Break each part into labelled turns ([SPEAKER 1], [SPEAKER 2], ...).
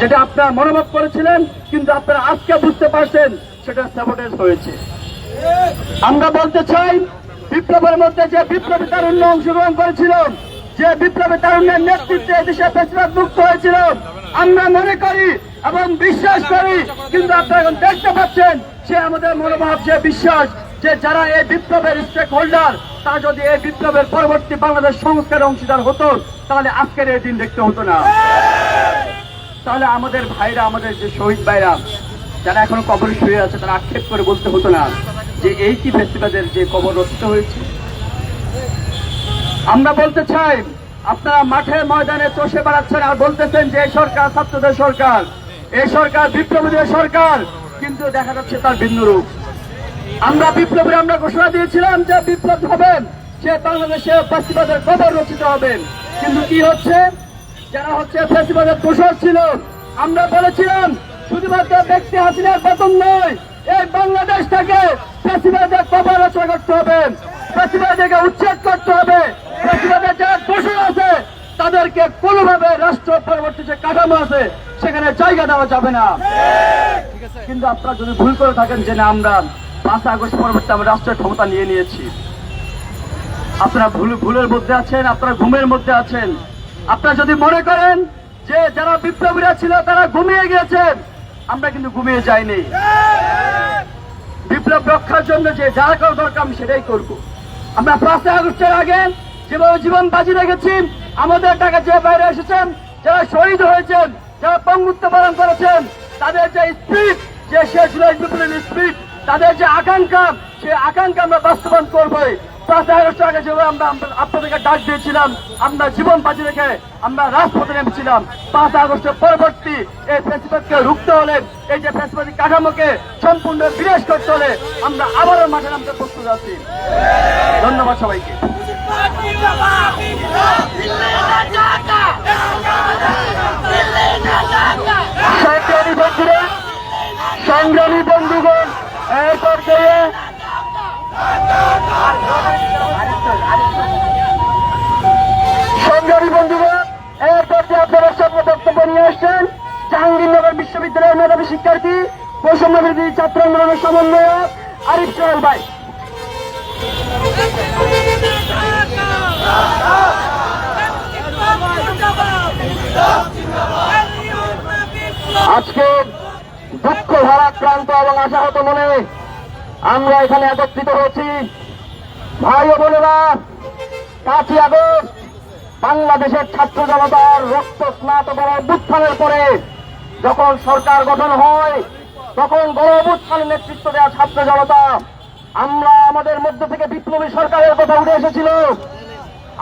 [SPEAKER 1] যেটা আপনারা মনোভাব করেছিলেন, কিন্তু আপনারা আজকে বুঝতে পারছেন, সেটা স্যাবোটেজ হয়েছে। আমরা বলতে চাই, বিপ্লবের মধ্যে যে বিপ্লবী তারুণ্য অংশগ্রহণ করেছিল, যে বিপ্লবী তারুণ্যের নেতৃত্বে দেশে পেশিবাদ মুক্ত হয়েছিল, আমরা মনে করি এবং বিশ্বাস করি, কিন্তু আপনারা এখন দেখতে পাচ্ছেন, সে আমাদের মনোভাব, যে বিশ্বাস, যে যারা এই বিপ্লবের স্টেক হোল্ডার তারা যদি এই বিপ্লবের পরবর্তী বাংলাদেশ সংস্কারের অংশীদার হতো, তাহলে আজকের এই দিন দেখতে হতো না। তাহলে আমাদের ভাইরা, আমাদের যে শহীদ ভাইরা, যারা এখনও কবরে শুয়ে আছে, তারা আক্ষেপ করে বলতে হতো না যে এই কি ফেস্টিভ্যালের যে কবর রচিত হয়েছে। আমরা বলতে চাই, আপনারা মাঠে ময়দানে চষে বেড়াচ্ছেন আর বলতেছেন যে এই সরকার, ছাত্রদের সরকার এই সরকার, বিপ্লবীদের সরকার। কিন্তু দেখা যাচ্ছে তার ভিন্ন রূপ। আমরা বিপ্লবী আমরা ঘোষণা দিয়েছিলাম যে বিপ্লব হবেন, সে বাংলাদেশে ফেস্টিভ্যালের কবর রচিত হবেন। কিন্তু কি হচ্ছে? যারা হচ্ছে ফেস্টিভ্যালের দোষর ছিল আমরা বলেছিলাম শুধুমাত্র ব্যক্তি হাসিনার পতন নয় এই বাংলাদেশ থেকে ফেস্টিভ্যালের কবর রচনা করতে হবে ফেস্টিভ্যালকে উচ্ছেদ করতে হবে ফেস্টিভ্যালের যারা দোষর আছে তাদেরকে কোনোভাবে রাষ্ট্র পরবর্তী যে কাঠামো আছে সেখানে জায়গা দেওয়া যাবে না। কিন্তু আপনারা যদি ভুল করে থাকেন যে না আমরা পাঁচ আগস্ট পরবর্তী আমরা রাষ্ট্রের ক্ষমতা নিয়ে নিয়েছি। আপনারা ভুল ভুলের মধ্যে আছেন আপনারা ঘুমের মধ্যে আছেন। আপনারা যদি মনে করেন যে যারা বিপ্লবীরা ছিল, তারা ঘুমিয়ে গিয়েছেন, আমরা কিন্তু ঘুমিয়ে যাইনি। বিপ্লব রক্ষার জন্য যে যা করা দরকার, আমি সেটাই করব। আমরা পাঁচই আগস্টের আগে যেভাবে জীবন বাজি রেখেছি, আমাদের টাকা যে বাইরে এসেছেন, যারা শহীদ হয়েছেন, যারা পঙ্গুত্ব পালন করেছেন, তাদের যে স্পিড, যে শেষ বিপ্লবের স্পিড, তাদের যে আকাঙ্ক্ষা, সেই আকাঙ্ক্ষা আমরা বাস্তবায়ন করবোই। পাঁচই আগস্টের আগে যেভাবে আমরা আপনাদেরকে ডাক দিয়েছিলাম, আমরা জীবন বাজি রেখে আমরা রাজপথে নেমেছিলাম। পাঁচ আগস্টের পরবর্তী এই ফেসিবাদকে রুখতে হলে, এই যে ফেসিবাদী কাঠামোকে সম্পূর্ণ বিনাশ করতে হলে আমরা আবারও মাঠে নামতে প্রস্তুত আছি। ধন্যবাদ সবাইকে। সংগ্রামী বন্ধুগণ, এই পর্যায়ে সংগ্রামী বন্ধুগণ এই পর্যায়ে আপনারা সামনে বক্তব্য নিয়ে আসছেন, জাহাঙ্গীরনগর বিশ্ববিদ্যালয়ের মেধাবী শিক্ষার্থী, বৈষম্য বিরোধী ছাত্র আন্দোলনের সমন্বয়ক আরিফ সোহেল ভাই। আজকে দুঃখ ভারাক্রান্ত এবং আশাহত মনে আমরা এখানে একত্রিত হয়েছি। ভাই ও বোনেরা, পাঁচই আগস্ট, বাংলাদেশের ছাত্র জনতার রক্ত স্নাত গণ অভ্যুত্থানের পরে যখন সরকার গঠন হয়, তখন গণ অভ্যুত্থানের নেতৃত্ব দেওয়া ছাত্র জনতা, আমরা আমাদের মধ্য থেকে বিপ্লবী সরকারের কথা উঠে এসেছিল।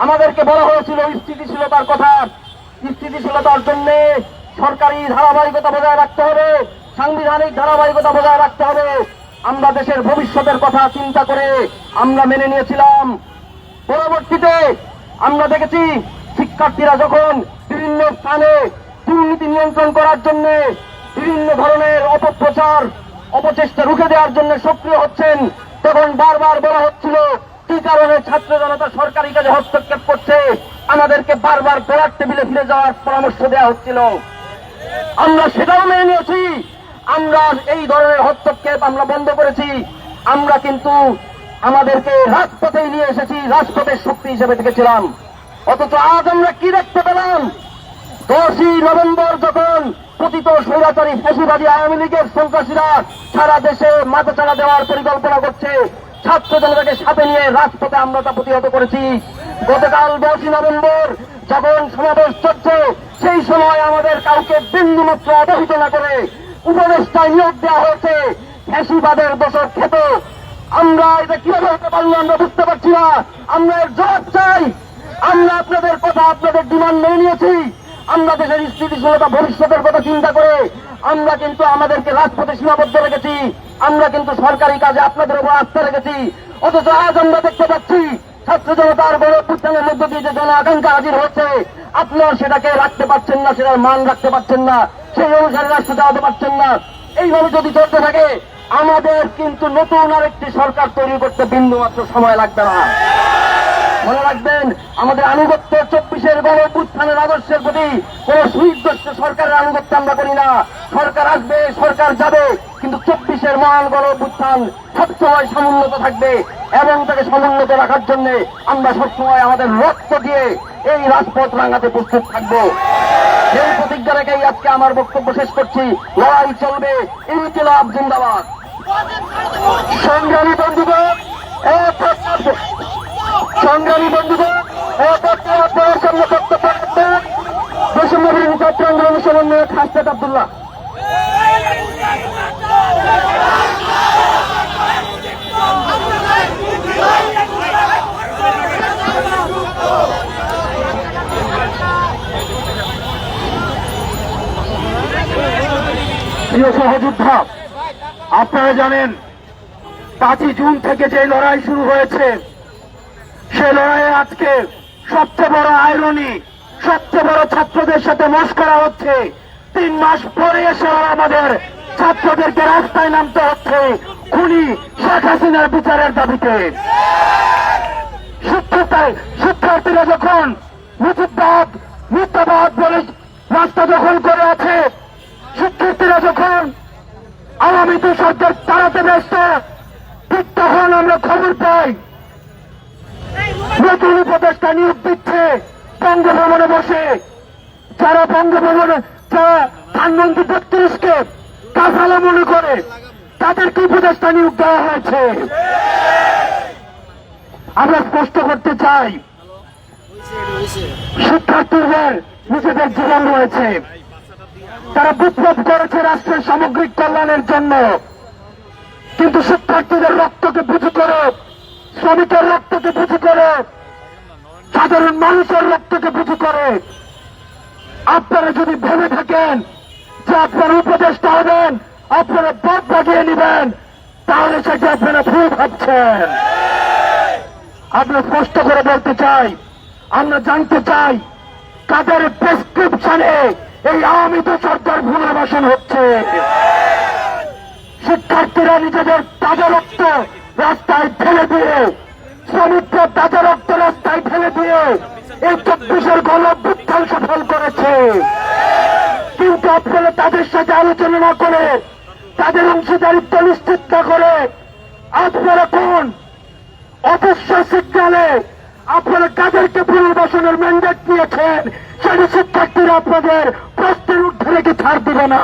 [SPEAKER 1] আমাদেরকে বলা হয়েছিল স্থিতিশীলতার কথা। স্থিতিশীলতার জন্য সরকারি ধারাবাহিকতা বজায় রাখতে হবে, সাংবিধানিক ধারাবাহিকতা বজায় রাখতে হবে। আমরা দেশের ভবিষ্যতের কথা চিন্তা করে আমরা মেনে নিয়েছিলাম। পরবর্তীতে আমরা দেখেছি শিক্ষার্থীরা যখন বিভিন্ন স্থানে দুর্নীতি নিয়ন্ত্রণ করার জন্য বিভিন্ন ধরনের অপপ্রচার, অপচেষ্টা রুখে দেওয়ার জন্য সক্রিয় হচ্ছেন, তখন বারবার বলা হচ্ছিল, কি কারণে ছাত্র জনতা সরকারি কাজে হস্তক্ষেপ করছে? আমাদেরকে বারবার পড়ার টেবিলে ফিরে যাওয়ার পরামর্শ দেওয়া হচ্ছিল। আমরা সেটাও মেনে নিয়েছি আমরা এই ধরনের হস্তক্ষেপ আমরা বন্ধ করেছি। আমরা কিন্তু আমাদেরকে রাজপথে নিয়ে এসেছি, রাজপথের শক্তি হিসেবে দেখেছিলাম। অথচ আজ আমরা কি দেখতে পেলাম? দশই নভেম্বর যখন পতিত স্বৈরাচারী ফেসিবাদী আওয়ামী লীগের সন্ত্রাসীরা সারা দেশে মাথা চাড়া দেওয়ার পরিকল্পনা করছে, ছাত্র জনতাকে সাথে নিয়ে রাজপথে আমরা তা প্রতিহত করেছি। গতকাল দশই নভেম্বর যখন সমাবেশ চলছে, সেই সময় আমাদের কাউকে বিন্দুমাত্র অবহিত না করে উপদেষ্টায় নিয়োগ দেওয়া হয়েছে। ফ্যাসিবাদের দোষর খেত আমরা এটা কীভাবে হতে পারল আমরা বুঝতে পারছি না। আমরা এর জবাব চাই। আমরা আপনাদের কথা, আপনাদের ডিমান্ড মেনে নিয়েছি। আমরা দেশের স্থিতিশীলতা, ভবিষ্যতের কথা চিন্তা করে আমরা কিন্তু আমাদেরকে রাজপথে সীমাবদ্ধ রেখেছি। আমরা কিন্তু সরকারি কাজে আপনাদের উপর আস্থা রেখেছি। অথচ আজ আমরা দেখতে পাচ্ছি, ছাত্র জনতার বড় উত্থানের মধ্য দিয়ে যে জন আকাঙ্ক্ষা হাজির হচ্ছে, আপনারা সেটাকে রাখতে পারছেন না, সেটার মান রাখতে পারছেন না। সেই অনুসারে রাষ্ট্র চালাতে পারছেন না। এইভাবে যদি চলতে থাকে, আমাদের কিন্তু নতুন আরেকটি সরকার তৈরি করতে বিন্দু মাত্র সময় লাগবে না। মনে রাখবেন, আমাদের আনুগত্য চব্বিশের গণ উত্থানের আদর্শের প্রতি কোন সুনির্দিষ্ট সরকারের আনুগত্য আমরা করি না। সরকার আসবে, সরকার যাবে, কিন্তু চব্বিশের মহান গণ উত্থান সবসময় সমুন্নত থাকবে এবং তাকে সমুন্নত রাখার জন্য আমরা সবসময় আমাদের রক্ত দিয়ে এই রাজপথ রাঙাতে প্রস্তুত থাকব। সেই প্রতিজ্ঞা রেখেই আজকে আমার বক্তব্য শেষ করছি। লড়াই চলবে ইনকিলাব জিন্দাবাদ। সংগ্রামী বন্ধুগণ সংগ্রামী বন্ধুগণ আপনার সামনে বক্তব্য রাখবেন বৈষম্যবী ছাত্র আন্দোলনের সমন্বয়ক হাসপাত আবদুল্লাহ।
[SPEAKER 2] প্রিয় সহযোদ্ধা আপনারা জানেন, পাঁচই জুন থেকে যে লড়াই শুরু হয়েছে, সে লড়াইয়ে আজকে সবচেয়ে বড় আয়রনি সবচেয়ে বড় ছাত্রদের সাথে মস্করা হচ্ছে। তিন মাস পরে এসে আমাদের ছাত্রদেরকে রাস্তায় নামতে হচ্ছে। খুনি শেখ হাসিনার বিচারের দাবিতে। শিক্ষার্থী শিক্ষার্থীরা যখন মুজিববাদ মিথ্যাবাদ বলে রাস্তা দখল করে আছে শিক্ষার্থীরা যখন আওয়ামী দূষকদের তাড়াতে ব্যস্ত। তখন আমরা খবর পাই। নতুন উপদেষ্টা নিয়োগ দিচ্ছে বঙ্গভবনে বসে। যারা বঙ্গভবনে যারা ধানমন্ত্রী বত্রিশকে কাফালা মনে করে, তাদেরকে উপদেষ্টা নিয়োগ দেওয়া হয়েছে। আমরা স্পষ্ট করতে চাই, শিক্ষার্থীদের নিজেদের জীবন রয়েছে। তারা বিপ্লব করেছে রাষ্ট্রের সামগ্রিক কল্যাণের জন্য। কিন্তু শিক্ষার্থীদের রক্তকে পুঁজি করে, শ্রমিকের রক্তকে পুঁজি করে, সাধারণ মানুষের রক্তকে পুঁজি করে। আপনারা যদি ভেবে থাকেন যে আপনারা উপদেষ্টা হবেন, আপনারা পথ বাগিয়ে নেবেন, তাহলে সেটা আপনারা ভুল ভাবছেন। আমরা স্পষ্ট করে বলতে চাই, আমরা জানতে চাই, কাদের প্রেসক্রিপশনে এই আওয়ামী সরকার পুনর্বাসন হচ্ছে। শিক্ষার্থীরা নিজেদের তাজা রক্ত রাস্তায় ফেলে দিয়ে শ্রমিকরা তাজা রক্ত রাস্তায় ফেলে দিয়ে এই চব্বিশের গণ অভ্যুত্থান সফল করেছে। কিন্তু আপনারা তাদের সাথে আলোচনা না করে, তাদের অংশীদারিত্ব নিশ্চিত না করে, আপনারা কোন অবশ্য সিগনালে আপনারা কাদেরকে পুনর্বাসনের ম্যান্ডেট নিয়েছেন সেটা শিক্ষার্থীরা আপনাদের প্রশ্নের ঊর্ধ্বে রেখে ছাড় দেবে না।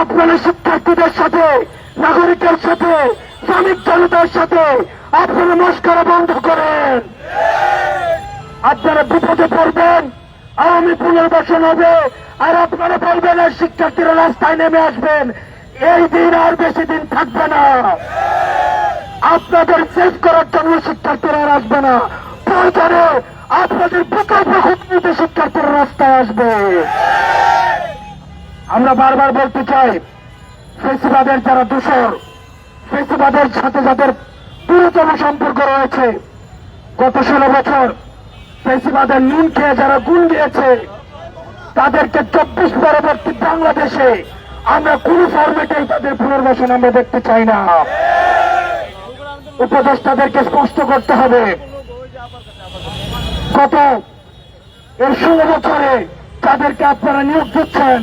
[SPEAKER 2] আপনারা শিক্ষার্থীদের সাথে নাগরিকের সাথে, শ্রমিক জনতার সাথে আপনারা মস্করা বন্ধ করেন। আপনারা বিপদে পড়বেন, আওয়ামী পুনর্বাসন হবে, আর আপনারা বলবেন আর শিক্ষার্থীরা রাস্তায় নেমে আসবেন। এই দিন আর বেশি দিন থাকবে না। আপনাদের শেষ করার জন্য শিক্ষার্থীরা আর আসবে না। প্রয়োজনে আপনাদের বিকল্প খুঁজতে শিক্ষার্থীরা রাস্তায় আসবে। আমরা বারবার বলতে চাই, ফেসিবাদের যারা দূষর, ফেসিবাদের সাথে যাদের পুরোতম সম্পর্ক রয়েছে, গত ষোলো বছর ফেসিবাদের নুন খেয়ে যারা গুণ দিয়েছে, তাদেরকে চব্বিশ পরবর্তী বাংলাদেশে আমরা কোন ফরম্যাটেই তাদের পুনর্বাসন আমরা দেখতে চাই না। উপদেষ্টাদেরকে স্পষ্ট করতে হবে গত এই ষোলো বছরে তাদেরকে আপনারা নিয়োগ দিচ্ছেন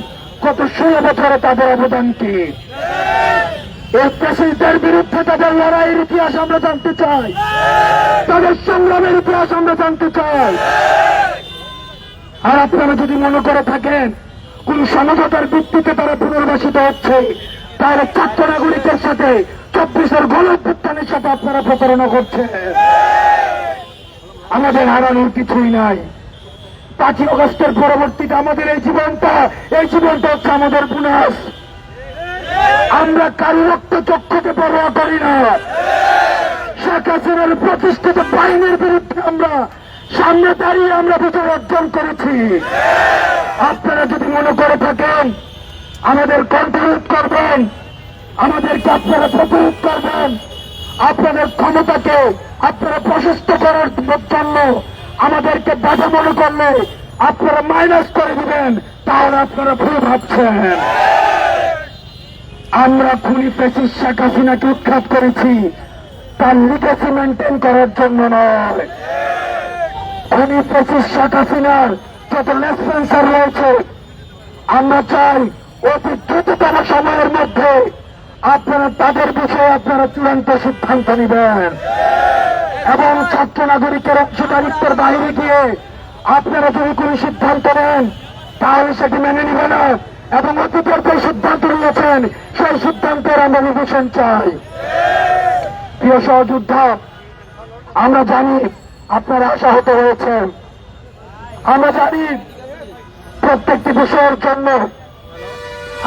[SPEAKER 2] গত ষোলো বছরে তাদের অবদান কি? এই পেশিসদের বিরুদ্ধে তাদের লড়াইয়ের ইতিহাস আমরা জানতে চাই। তাদের সংগ্রামের ইতিহাস আমরা জানতে চাই। আর আপনারা যদি মনে করে থাকেন, কোন সমঝোতার ভিত্তিতে তারা পুনর্বাসিত হচ্ছে, তাহলে ছাত্র নাগরিকের সাথে চব্বিশের গণ সাথে আপনারা প্রতারণা করছেন। আমাদের হারানোর কিছুই নাই। পাঁচই অগস্টের পরবর্তীতে আমাদের এই জীবনটা এই জীবনটা হচ্ছে আমাদের পুনাস। আমরা কারও রক্ত চক্ষুকে পরোয়া করি না। শেখ হাসিনার প্রতিষ্ঠিত বাহিনীর বিরুদ্ধে আমরা, সামনে দাঁড়িয়ে আমরা বিজয় অর্জন করেছি। আপনারা যদি মনে করে থাকেন, আমাদের কন্ট্রোল করবেন, আমাদেরকে আপনারা প্রতিরোধ করবেন। আপনাদের ক্ষমতাকে আপনারা প্রশস্ত করার জন্য আমাদেরকে বাধা মনে করলে আপনারা মাইনাস করে দিবেন, তাহলে আপনারা ভুল ভাবছেন। আমরা খুনি ফেসিস শেখ হাসিনাকে উৎখাত করেছি, তার লিগেসি মেনটেন করার জন্য নয়। উনি পঁচিশ শেখ হাসিনার যত লেসপেন্সার রয়েছে, আমরা চাই অতি দ্রুততম সময়ের মধ্যে আপনারা তাদের বিষয়ে আপনারা চূড়ান্ত সিদ্ধান্ত নেবেন। এবং ছাত্র নাগরিকের অংশীদারিত্বের বাইরে গিয়ে আপনারা যদি কোনো সিদ্ধান্ত নেন, তাহলে সেটি মেনে নিবে না এবং অতীতের যে সিদ্ধান্ত নিয়েছেন, সেই সিদ্ধান্তের আমরা নিবেশন চাই। প্রিয় সহযোদ্ধা, আমরা জানি আপনারা আশাহত হয়েছেন আমরা জানি প্রত্যেকটি বিষয়ের জন্য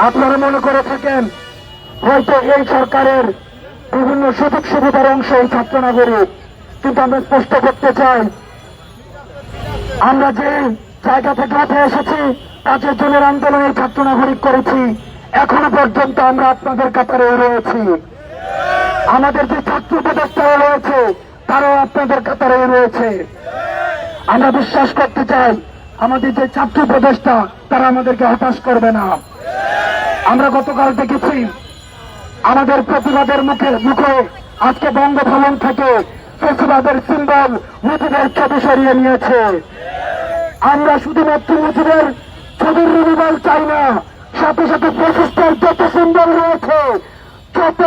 [SPEAKER 2] আপনারা মনে করে থাকেন, হয়তো এই সরকারের বিভিন্ন সুযোগ সুবিধার অংশ এই ছাত্র নাগরিক। কিন্তু আমরা স্পষ্ট করতে চাই, আমরা যে জায়গা থেকে উঠে এসেছি কাজের জনের আন্দোলনে ছাত্র নাগরিক করেছি, এখনও পর্যন্ত আমরা আপনাদের কাতারে রয়েছি। আমাদের যে ছাত্র উপদেষ্টারা রয়েছে, তারাও আপনাদের কাতারে রয়েছে। আমরা বিশ্বাস করতে চাই, আমাদের যে ছাত্র উপদেষ্টা, তারা আমাদেরকে হতাশ করবে না। আমরা গতকাল দেখেছি, আমাদের প্রতিবাদের মুখে মুখে আজকে বঙ্গভবন থেকে প্রতিবাদের সিম্বল মুজিবের ছবি সরিয়ে নিয়েছে। আমরা শুধুমাত্র মুজিবের ছবির রিনিভাল চাই না, সাথে সাথে প্রচেষ্টার যত সিম্বল রয়েছে, যত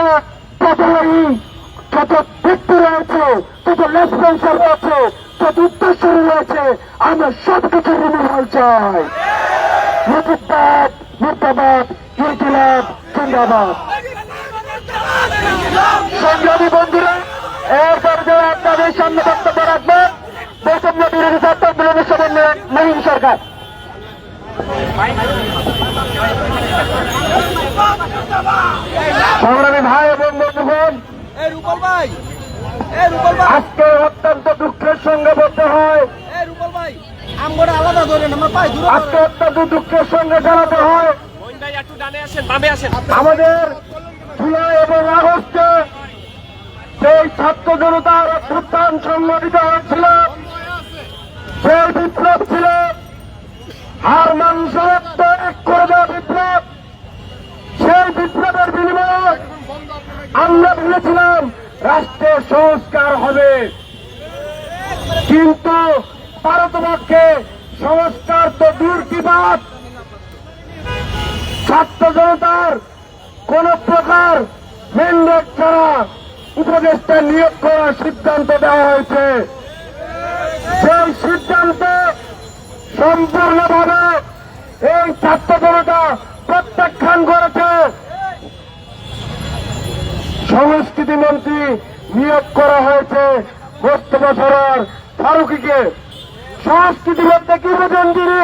[SPEAKER 2] পদই যত ব্যক্তি রয়েছে যত লেসপেন্সার রয়েছে যত উত্তরস্বরী রয়েছে, আমরা সবকিছু রিনিভাল চাই। মুজিবাদ মুর্দাবাদ, ইনকিলাব, জিন্দাবাদ। সংগ্রামী বন্ধুরা এরপর যে আপনাদের সামনে বক্তব্য রাখবেন বৈষম্য বিরোধী ছাত্র আন্দোলনের সমন্বয় মহিম সরকার। সংগ্রামী ভাই এবং বন্ধুগণ আজকে অত্যন্ত দুঃখের সঙ্গে বলতে হয়। আজকে অত্যন্ত দুঃখের সঙ্গে জানাতে হয়। আমাদের জুলাই এবং আগস্টে সেই ছাত্র জনতার অভ্যুত্থান সংগঠিত হয়েছিল, সেই বিপ্লব ছিল। হার মাংস এক করে দেওয়া বিপ্লব। সেই বিপ্লবের বিনিময়ে আমরা ভেবেছিলাম রাষ্ট্রের সংস্কার হবে। কিন্তু ভারতপক্ষে সংস্কার তো দূর কি বাদ ছাত্র জনতার কোন প্রকার মেন্ডেট ছাড়া উপদেষ্টা নিয়োগ করার সিদ্ধান্ত দেওয়া হয়েছে। সেই সিদ্ধান্ত সম্পূর্ণভাবে এই ছাত্র জনতা প্রত্যাখ্যান করেছে, সংস্কৃতি মন্ত্রী নিয়োগ করা হয়েছে মোস্তফা সরার ফারুকিকে। সংস্কৃতি বলতে কি বোঝেন তিনি?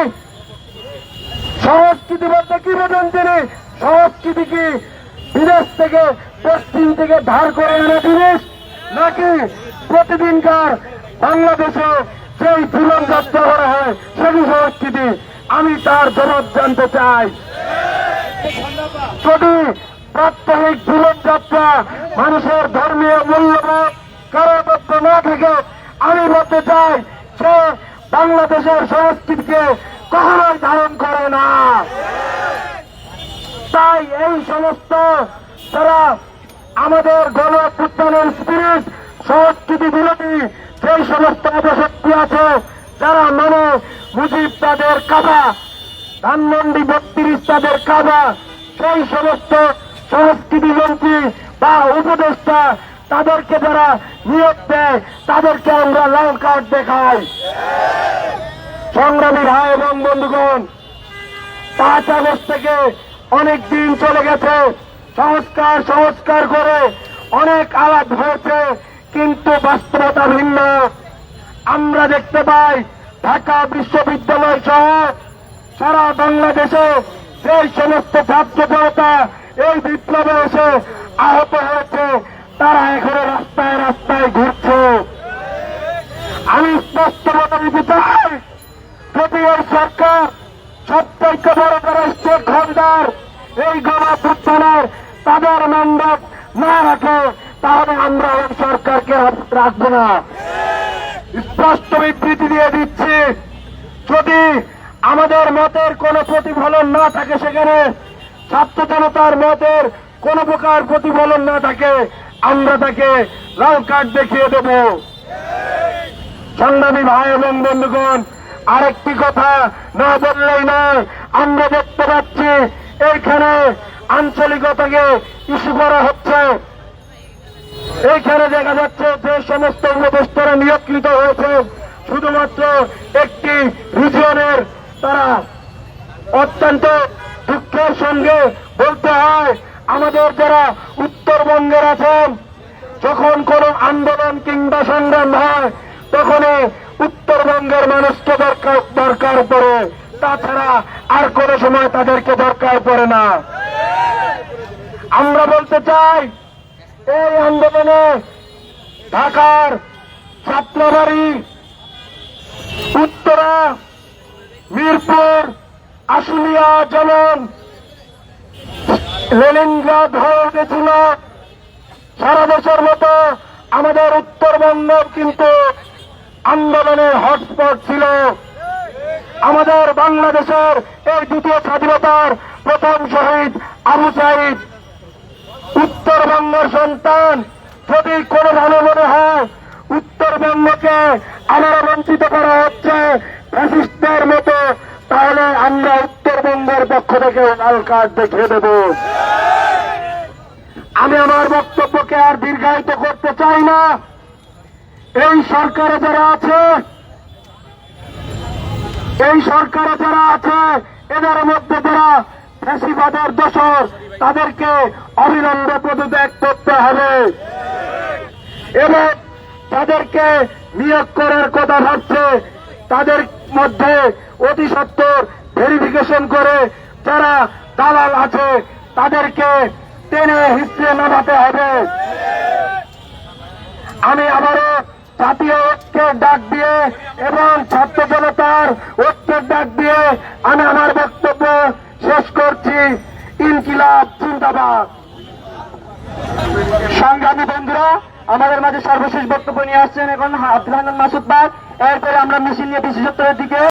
[SPEAKER 2] সংস্কৃতি বলতে কি বোঝেন তিনি? সংস্কৃতি কি বিদেশ থেকে পশ্চিম থেকে ধার করে আনা জিনিস নাকি প্রতিদিনকার বাংলাদেশে যেই জীবনযাত্রা করা হয় সেই সংস্কৃতি, আমি তার জবাব জানতে চাই। যদি প্রাত্যহিক জীবনযাত্রা মানুষের ধর্মীয় মূল্যবোধ কারোবদ্ধ না থাকে, আমি বলতে চাই সে বাংলাদেশের সংস্কৃতিকে কখনোই ধারণ করে না। তাই এই সমস্ত যারা আমাদের গণ অভ্যুত্থানের স্পিরিট সংস্কৃতি বিরোধী সেই সমস্ত অপশক্তি আছে, যারা মানে মুজিব তাদের কাবা, ধানমন্ডি বত্রিশ তাদের কাবা, সেই সমস্ত সংস্কৃতি মন্ত্রী বা উপদেষ্টা, তাদেরকে যারা নিয়োগ দেয়, তাদেরকে আমরা লাল কার্ড দেখাই। সংগ্রামী ভাই এবং বন্ধুগণ, পাঁচ আগস্ট থেকে অনেক দিন চলে গেছে। সংস্কার সংস্কার করে অনেক আলাপ হয়েছে, কিন্তু বাস্তবতা ভিন্ন। আমরা দেখতে পাই ঢাকা বিশ্ববিদ্যালয় সহ সারা বাংলাদেশে সেই সমস্ত ছাত্র জনতা এই বিপ্লবে এসে আহত হয়েছে। তারা এখনও রাস্তায় রাস্তায় ঘুরছে। আমি স্পষ্ট মতো দিতে চাই, যদি এই সরকার সবথেকে বড় হোল্ডার এই গণপুত্তনের তাদের ম্যান্ডেট না রাখে, তাহলে আমরা এই সরকারকে রাখব না। স্পষ্ট বিবৃতি দিয়ে দিচ্ছি, যদি আমাদের মতের কোনো প্রতিফলন না থাকে সেখানে, ছাত্র জনতার মতের কোন প্রকার প্রতিফলন না থাকে, আমরা তাকে লাল কার্ড দেখিয়ে দেব। সংগ্রামী ভাই এবং বন্ধুগণ, আরেকটি কথা না বললেই নয়, আমরা দেখতে পাচ্ছি এইখানে আঞ্চলিকতাকে ইস্যু করা হচ্ছে। এইখানে দেখা যাচ্ছে যে সমস্ত উপদেষ্টারা নিয়োগকৃত হয়েছে। শুধুমাত্র একটি রিজিয়নের তারা অত্যন্ত দুঃখের সঙ্গে বলতে হয়, আমাদের যারা উত্তরবঙ্গের আছেন, যখন কোন আন্দোলন কিংবা সংগ্রাম হয়, তখনই উত্তরবঙ্গের মানুষকে দরকার দরকার পড়ে। তাছাড়া আর কোন সময় তাদেরকে দরকার পড়ে না। আমরা বলতে চাই, এই আন্দোলনে ঢাকার ছাত্রবাড়ি, উত্তরা, মিরপুর, আশুলিয়া যেমন লেনিনগ্রাদ হয়ে উঠেছিল সারা বছর মতো আমাদের উত্তরবঙ্গ কিন্তু আন্দোলনের হটস্পট ছিল। আমাদের বাংলাদেশের এই দ্বিতীয় স্বাধীনতার প্রথম শহীদ আবু সাইদ। উত্তরবঙ্গের সন্তান যদি কোনো ভালো মনে হয়, উত্তরবঙ্গকে আমরা বঞ্চিত করা হচ্ছে ফ্যাসিস্টদের মতো, তাহলে আমরা উত্তরবঙ্গের পক্ষ থেকে লাল কার্ড দেখিয়ে দেব। আমি আমার বক্তব্যকে আর দীর্ঘায়িত করতে চাই না। এই সরকারে যারা আছে এই সরকারে যারা আছে, এদের মধ্যে যারা ফ্যাসিবাদের দোষর, তাদেরকে অবিলম্বে পদত্যাগ করতে হবে। এবং তাদেরকে নিয়োগ করার কথা ভাবছে, তাদের মধ্যে অতি সত্তর ভেরিফিকেশন করে যারা দালাল আছে, তাদেরকে টেনে হিসেবে নামাতে হবে। আমি আবারও জাতীয় ঐক্যের ডাক দিয়ে এবং ছাত্র ঐক্যের ডাক দিয়ে আমি আমার বক্তব্য শেষ করছি। ইনকিলাব, জিন্দাবাদ। সংগ্রামী বন্ধুরা, আমাদের মাঝে সর্বশেষ বক্তব্য নিয়ে আসছেন এখন আব্দুল হান্নান মাসুদ এরপরে আমরা মিছিল নিয়ে বিশেষত্বের দিকে